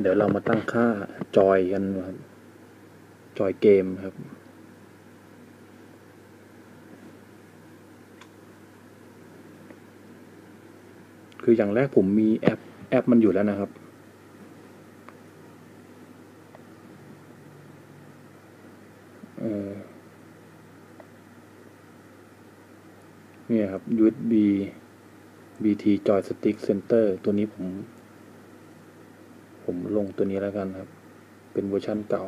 เดี๋ยวเรามาตั้งค่าจอยกันครับจอยเกมครับ คืออย่างแรกผมมีแอป แอปมันอยู่แล้วนะครับเอ่อเนี่ยครับ USB BT Joystick Center ตัวนี้ผม ผมลงตัวนี้แล้วกันครับ เป็นเวอร์ชั่นเก่า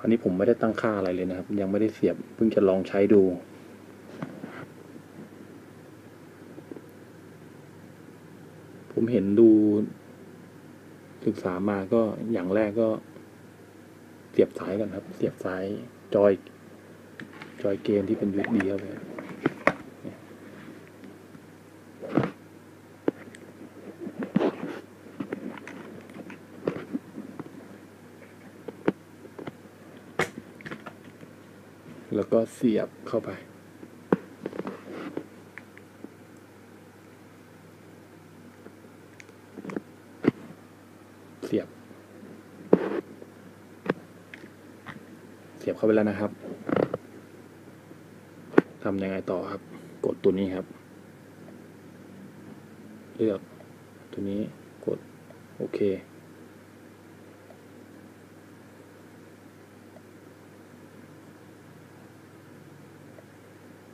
อันนี้ผมไม่ได้ตั้งค่าอะไรเลยนะครับ ยังไม่ได้เสียบ เพิ่งจะลองใช้ดูผมเห็นดูศึกษามาก็อย่างแรกก็เสียบสายกันครับ เสียบสาย จอยจอยเกมที่เป็น USB เข้าไปแล้วก็เสียบเข้าไป เสียบ เสียบเข้าไปแล้วนะครับทำยังไงต่อครับ กดตัวนี้ครับ เลือกตัวนี้กด โอเค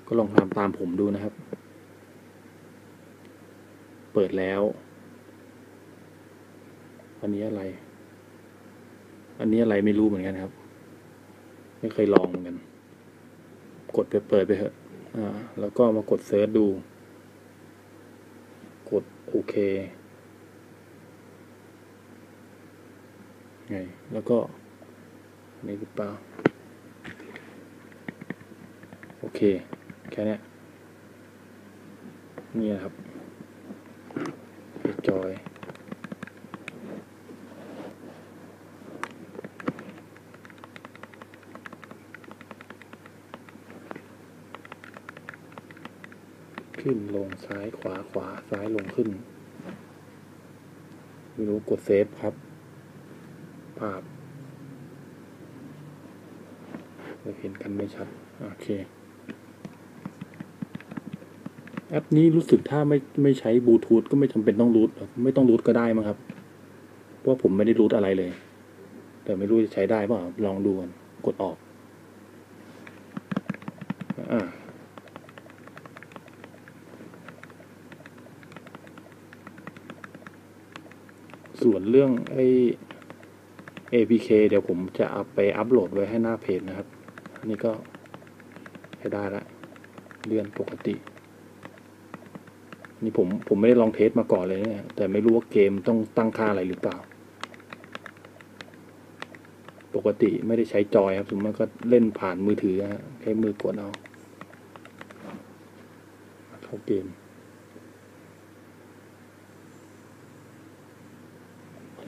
ก็ลองทำตามผมดูนะครับ เปิดแล้ว อันนี้อะไร อันนี้อะไรไม่รู้เหมือนกันครับ ไม่เคยลองเหมือนกัน กดไปเปิดไปเถอะ อ่า แล้วก็มากดเซิร์ชดู กดโอเค ไง แล้วก็นนี้หรือเปล่า โอเค แค่นี้นี่นะครับจอย ขึ้นลงซ้ายขวาขวาซ้ายลงขึ้น ไม่รู้กดเซฟครับ ภาพเราเห็นกันไม่ชัด โอเค แอปนี้รู้สึกถ้าไม่ไม่ใช้บลูทูธก็ไม่จำเป็นต้องรูทไม่ต้องรูทก็ได้มั้งครับ เพราะผมไม่ได้รูทอะไรเลย แต่ไม่รู้จะใช้ได้เปล่าลองดูก่อนกดออก อ่า ส่ วนเรื่องไอ้ APK เดี๋ยวผมจะเอาไปอัปโหลดไว้ให้หน้าเพจนะครับนนี้ก็ใช้ได้ละเลื่อนปกติ นี่ผมผมไม่ได้ลองเทสมาก่อนเลยเนี่ยแต่ไม่รู้ว่าเกมต้องตั้งค่าอะไรหรือเปล่า ปกติไม่ได้ใช้จอยครับสมมติก็เล่นผ่านมือถือฮะใช้มือกดเอาเข้าเกม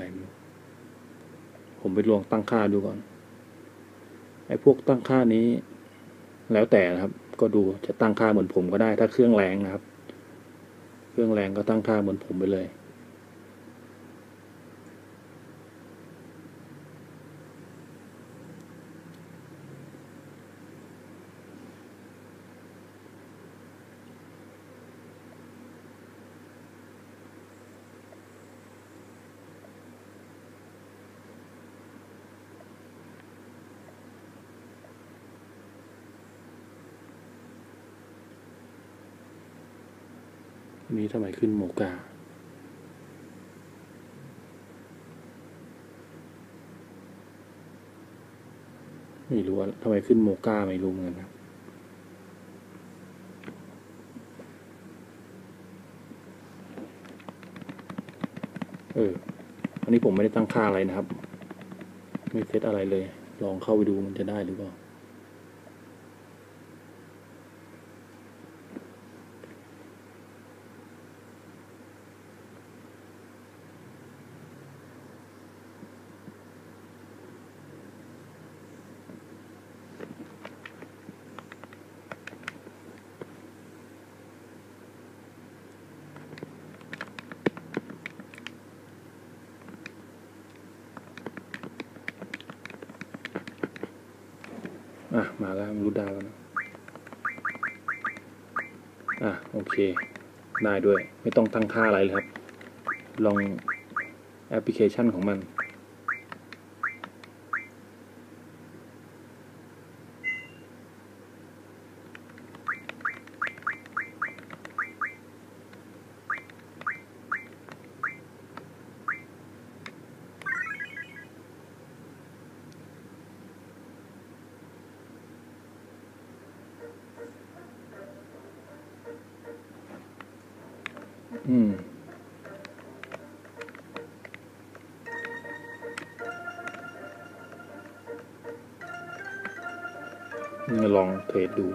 อะไรไม่รู้ผมไปลองตั้งค่าดูก่อน ไอ้พวกตั้งค่านี้ แล้วแต่นะครับ ก็ดูจะตั้งค่าเหมือนผมก็ได้ ถ้าเครื่องแรงนะครับ เครื่องแรงก็ตั้งค่าเหมือนผมไปเลย นี่ทำไมขึ้นโมกา ไม่รู้ว่าทำไมขึ้นโมกาไม่รู้เหมือนกันครับเออ อันนี้ผมไม่ได้ตั้งค่าอะไรนะครับ ไม่เซตอะไรเลย ลองเข้าไปดูมันจะได้หรือเปล่า อะ มาแล้วรู้ได้แล้วนะอะ โอเค ได้ด้วย ไม่ต้องตั้งค่าอะไรเลยครับ ลองแอปพลิเคชันของมัน นี่ลองเทรดดู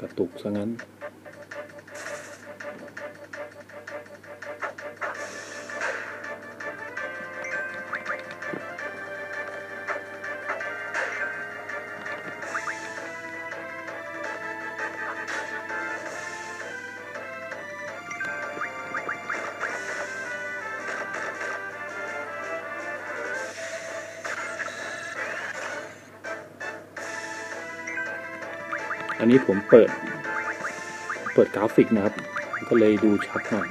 กระตุกซะงั้น อันนี้ผมเปิด เปิดกราฟิกนะครับ ก็เลยดูชัดหน่อย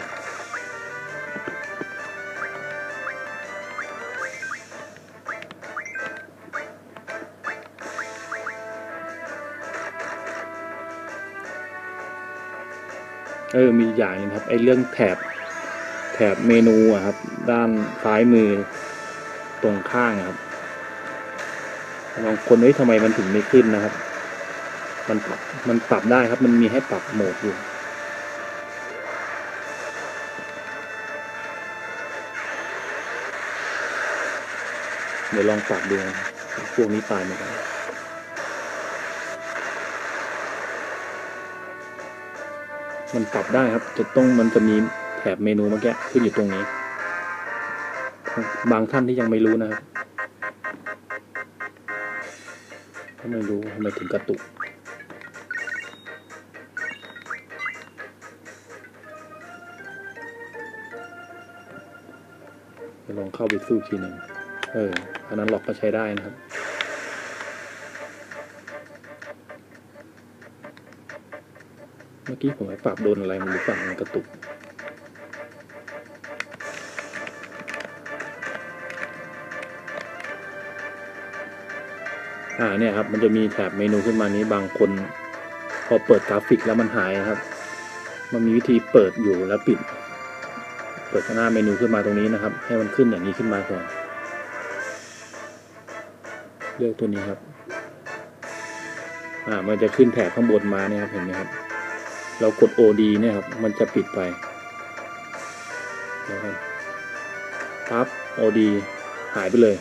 เออ มีอย่างนึงครับ ไอ้เรื่องแถบ แถบเมนูอะครับ ด้านซ้ายมือตรงข้างครับบางคนเฮ้ทำไมมันถึงไม่ขึ้นนะครับ มันปรับมันปรับได้ครับ มันมีให้ปรับโหมดอยู่ เดี๋ยวลองปรับดูนะครับพวกนี้ตายหมดแล้วมันปรับได้ครับ จะต้องมันจะมีแถบเมนูเมื่อกี้ขึ้นอยู่ตรงนี้ บางท่านที่ยังไม่รู้นะครับก็ไม่รู้ทำไมถึงกระตุก ลองเข้าไปสู้ทีหนึ่งเอออันนั้นหลอกก็ใช้ได้นะครับ เมื่อกี้ผมไปปรับโดนอะไรมันหรือเปล่ามันกระตุกอ่าเนี่ยครับมันจะมีแถบเมนูขึ้นมานี้บางคนพอเปิดกราฟิกแล้วมันหายนะครับ มันมีวิธีเปิดอยู่แล้วปิด เปิดหน้าเมนูขึ้นมาตรงนี้นะครับ ให้มันขึ้นอย่างนี้ขึ้นมาก่อนเลือกตัวนี้ครับ อ่า มันจะขึ้นแถบข้างบนมาเนี่ยครับเห็นไหมครับ เรากด OD เนี่ยครับ มันจะปิดไปเดี๋ยวกันปั๊บ OD หายไปเลย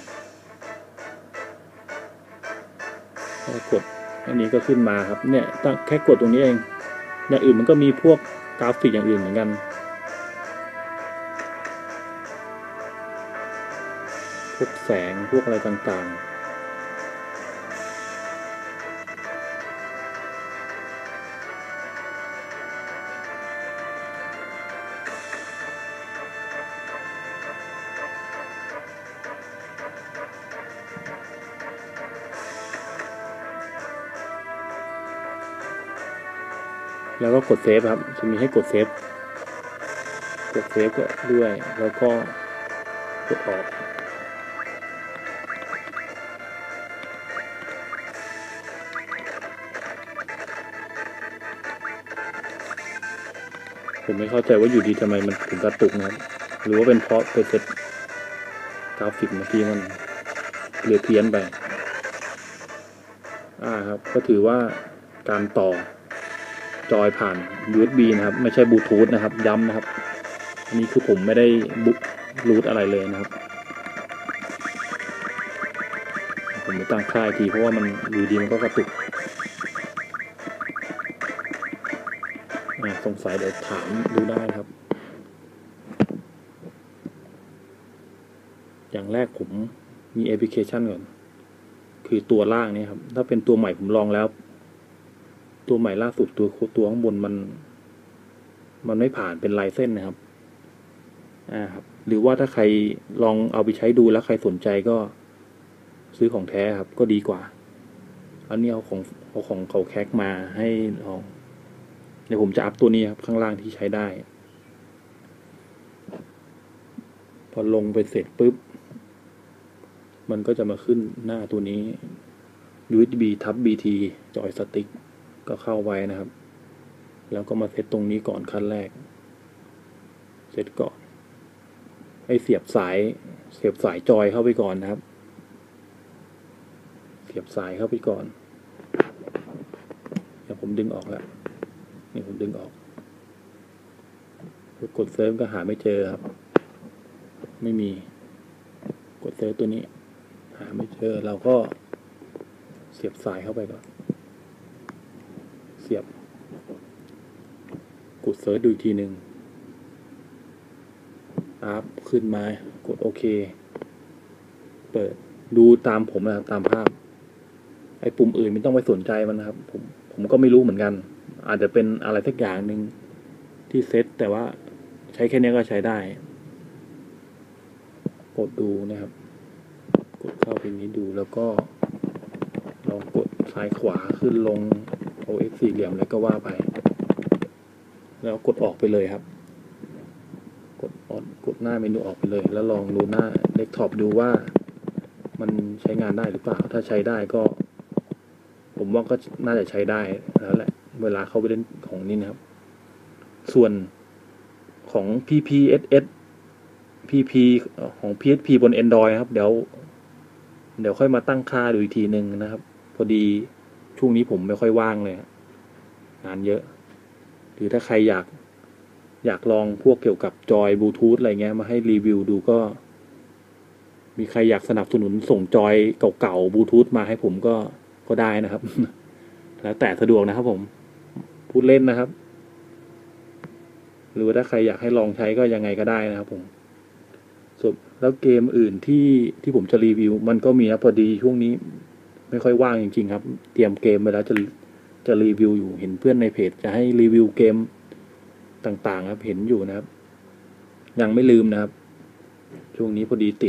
แล้วกดอันนี้ก็ขึ้นมาครับ เนี่ยแค่กดตรงนี้เอง อย่างอื่นมันก็มีพวกกราฟิกอย่างอื่นเหมือนกัน วกแสงพวกอะไรต่างๆแล้วก็กดเซฟครับ จะมีให้กดเซฟ กดเซฟก็ด้วย แล้วก็กดออก ผมไม่เข้าใจว่าอยู่ดีทำไมมันถึงกระตุกนะครับ หรือว่าเป็นเพราะไปเซตกราฟิกเมื่อกี้มันเลือเพี้ยนไป อ่าครับ ก็ถือว่าการต่อจอยผ่าน USB นะครับ ไม่ใช่บลูทูธนะครับ ย้ำนะครับ อันนี้คือผมไม่ได้บุ๊รูทอะไรเลยนะครับ ผมไปตั้งค่ายทีเพราะว่ามันอยู่ดีมันก็กระตุก ถามดูได้ครับ อย่างแรกผมมีแอปพลิเคชันก่อน คือตัวล่างนี่ครับ ถ้าเป็นตัวใหม่ผมลองแล้ว ตัวใหม่ล่าสุดตัวตัวข้างบนมัน มันไม่ผ่านเป็นลายเส้นนะครับ อ่าครับ หรือว่าถ้าใครลองเอาไปใช้ดูแล้วใครสนใจก็ซื้อของแท้ครับ ก็ดีกว่า อันนี้เอาของเอาของเขาแคกมาให้ลอง ดี๋ยวผมจะอัพตัวนี้ครับข้างล่างที่ใช้ได้ พอลงไปเสร็จปุ๊บ มันก็จะมาขึ้นหน้าตัวนี้ USB ทับ BT จอยสติ๊กก็เข้าไว้นะครับ แล้วก็มาเซตตรงนี้ก่อนขั้นแรกเซตก่อน ให้เสียบสาย เสียบสายจอยเข้าไปก่อนนะครับ เสียบสายเข้าไปก่อน เดี๋ยวผมดึงออกแล้ว นี่ผมดึงออกกดเซิร์ฟก็หาไม่เจอครับ ไม่มี กดเซิร์ฟตัวนี้ หาไม่เจอ เราก็เสียบสายเข้าไปก่อน เสียบ กดเซิร์ชดูอีกทีหนึ่งอัพขึ้นมา กดโอเค เปิด ดูตามผมนะตามภาพ ไอ้ปุ่มอื่นไม่ต้องไปสนใจมันนะครับ ผม ผมก็ไม่รู้เหมือนกัน อาจจะเป็นอะไรสักอย่างหนึ่งที่เซตแต่ว่าใช้แค่นี้ก็ใช้ได้ กดดูนะครับ กดเข้าไปนี้ดูแล้วก็ ลองกดซ้ายขวาขึ้นลง OX สี่เหลี่ยมแล้วก็ว่าไป แล้วกดออกไปเลยครับ กดออนกดหน้าเมนูออกไปเลย แล้วลองดูหน้าเดสก์ท็อปดูว่ามันใช้งานได้หรือเปล่า ถ้าใช้ได้ก็ ผมว่าก็น่าจะใช้ได้แล้วแหละ เวลาเข้าไปเล่นของนี่นะครับ ส่วนของ PPSS PP ของ PSP บน Android นะครับ เดี๋ยว เดี๋ยวค่อยมาตั้งค่าดูอีกทีหนึ่งนะครับ พอดีช่วงนี้ผมไม่ค่อยว่างเลยงานเยอะ หรือถ้าใครอยากอยากลองพวกเกี่ยวกับจอยบลูทูธอะไรเงี้ยมาให้รีวิวดูก็ มีใครอยากสนับสนุนส่งจอยเก่าๆบลูทูธมาให้ผมก็ก็ได้นะครับ แล้วแต่สะดวกนะครับผม พูดเล่นนะครับ หรือว่าถ้าใครอยากให้ลองใช้ก็ยังไงก็ได้นะครับผมส่วนแล้วเกมอื่นที่ที่ผมจะรีวิว มันก็มีนะพอดีช่วงนี้ ไม่ค่อยว่างจริง ๆ ครับ เตรียมเกมไปแล้วจะจะรีวิวอยู่เห็นเพื่อนในเพจ จะให้รีวิวเกมต่างๆ ครับเห็นอยู่นะครับ ยังไม่ลืมนะครับ ช่วงนี้พอดีติด